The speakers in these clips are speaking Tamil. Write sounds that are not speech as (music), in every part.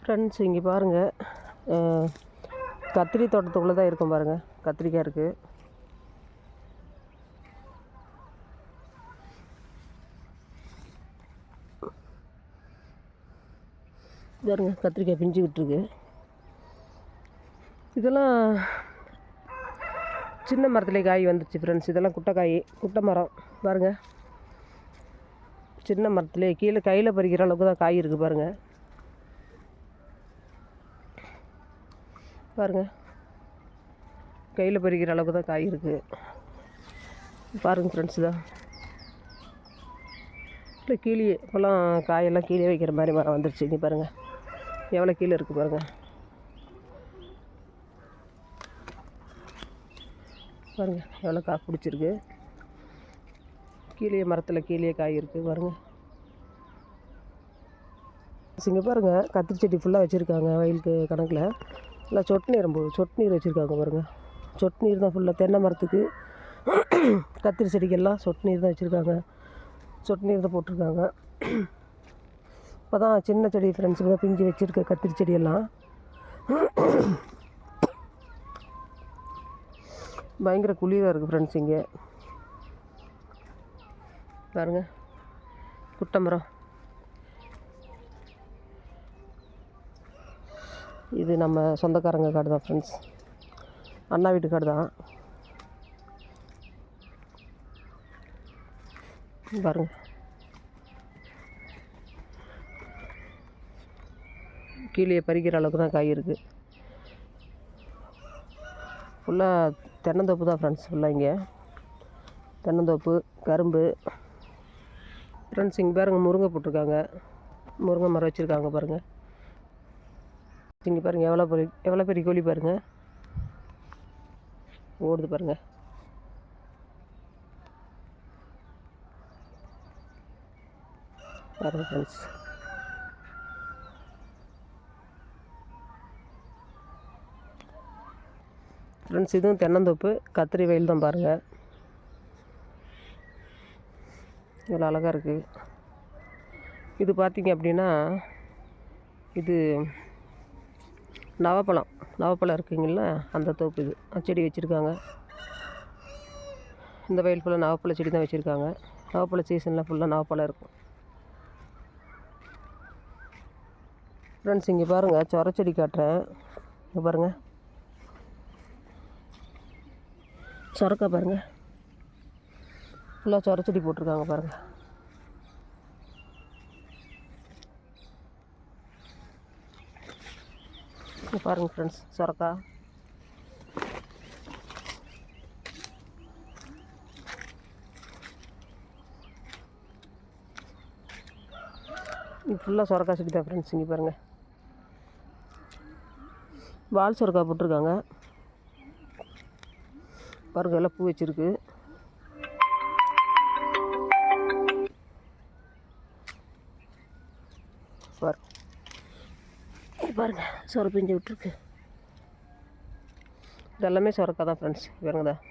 ஃப்ரெண்ட்ஸ் இங்கே பாருங்கள் கத்திரி தோட்டத்துக்குள்ளே தான் இருக்கும் பாருங்கள் கத்திரிக்காய் இருக்குது பாருங்க கத்திரிக்காய் பிஞ்சு விட்டுருக்கு. இதெல்லாம் சின்ன மரத்துலேயே காய் வந்துருச்சு ஃப்ரெண்ட்ஸ் இதெல்லாம் குட்டை காய் குட்டை மரம். பாருங்கள் சின்ன மரத்துலேயே கீழே கையில் பறிக்கிற அளவுக்கு தான் காய் இருக்குது பாருங்கள் பாருங்கள் கையில் பறிக்கிற அளவுக்கு தான் காய் இருக்குது பாருங்கள் ஃப்ரெண்ட்ஸ் தான் இல்லை கீழே இப்போல்லாம் காயெல்லாம் கீழே வைக்கிற மாதிரி மரம் வந்துருச்சு. இங்கே பாருங்கள் எவ்வளோ கீழே இருக்குது பாருங்கள் பாருங்கள் எவ்வளோ காய் பிடிச்சிருக்கு. கீழே மரத்தில் கீழே காய் இருக்குது பாருங்கள் இங்கே பாருங்கள் கத்திரி செடி ஃபுல்லாக வச்சுருக்காங்க வயலுக்கு கணக்கில். நல்லா சொட்டு நீர் ரொம்ப சொட்டு நீர் வச்சுருக்காங்க பாருங்கள் சொட்டு நீர் தான் ஃபுல்லாக தென்னை மரத்துக்கு (clears throat) கத்திரி செடிக்கெல்லாம் சொட்டு நீர் தான் வச்சுருக்காங்க. சொட்டு நீர் தான் போட்டிருக்காங்க. இப்போ தான் சின்ன செடி ஃப்ரெண்ட்ஸுக்கு தான் பிஞ்சு வச்சுருக்க கத்திரி செடியெல்லாம். பயங்கர குளிராக இருக்குது ஃப்ரெண்ட்ஸ் இங்கே. பாருங்கள் குட்டை மரம் இது நம்ம சொந்தக்காரங்க காடு தான் ஃப்ரெண்ட்ஸ் அண்ணா வீட்டு காடு தான். பாருங்கள் கீழே பறிக்கிற அளவுக்கு தான் காய் இருக்குது ஃபுல்லாக தென்னந்தோப்பு தான் ஃப்ரெண்ட்ஸ் ஃபுல்லாக இங்கே. தென்னந்தோப்பு கரும்பு. ஃப்ரெண்ட்ஸ் இங்கே பாருங்கள் முருங்கை போட்டிருக்காங்க. முருங்கை மரம் வச்சுருக்காங்க பாருங்கள் இங்கே பாருங்கள் எவ்வளோ பெரிய எவ்வளோ பெரிய கோழி பாருங்கள் ஓடுது பாருங்கள் பாருங்கள் ஃப்ரெண்ட்ஸ் ஃப்ரெண்ட்ஸ் இதுவும் தென்னந்தோப்பு கத்திரி வயல் தான் பாருங்கள் இவ்வளோ அழகாக இருக்குது இது பார்த்தீங்க அப்படின்னா இது நவப்பழம். நவப்பழம் இருக்குங்களா அந்த தோப்பு இது. அந்த செடி வச்சுருக்காங்க. இந்த வயல் ஃபுல்லாக நவப்பழ செடி தான் வச்சுருக்காங்க. நவப்பழ சீசனில் ஃபுல்லாக நவப்பழம் இருக்கும். ஃப்ரெண்ட்ஸ் இங்கே பாருங்கள் சொரச்செடி காட்டுறேன். இங்கே பாருங்கள் சொரக்கா பாருங்கள் ஃபுல்லாக சொரச்செடி போட்டிருக்காங்க பாருங்கள் இங்கே பாருங்கள் ஃப்ரெண்ட்ஸ் சொரக்கா. இது ஃபுல்லாக சொரக்காய் செடி தான் ஃப்ரெண்ட்ஸ் இங்கே பாருங்கள் வால் சொரக்காய் போட்டிருக்காங்க. பாருங்க எல்லாம் பூ வச்சுருக்கு. பாரு பாருங்கள் சொர பிஞ்சு விட்டுருக்கு. இது எல்லாமே சொரக்காய் தான் ஃப்ரெண்ட்ஸ் பாருங்க தான்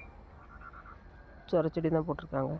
சொர செடி தான் போட்டிருக்காங்க.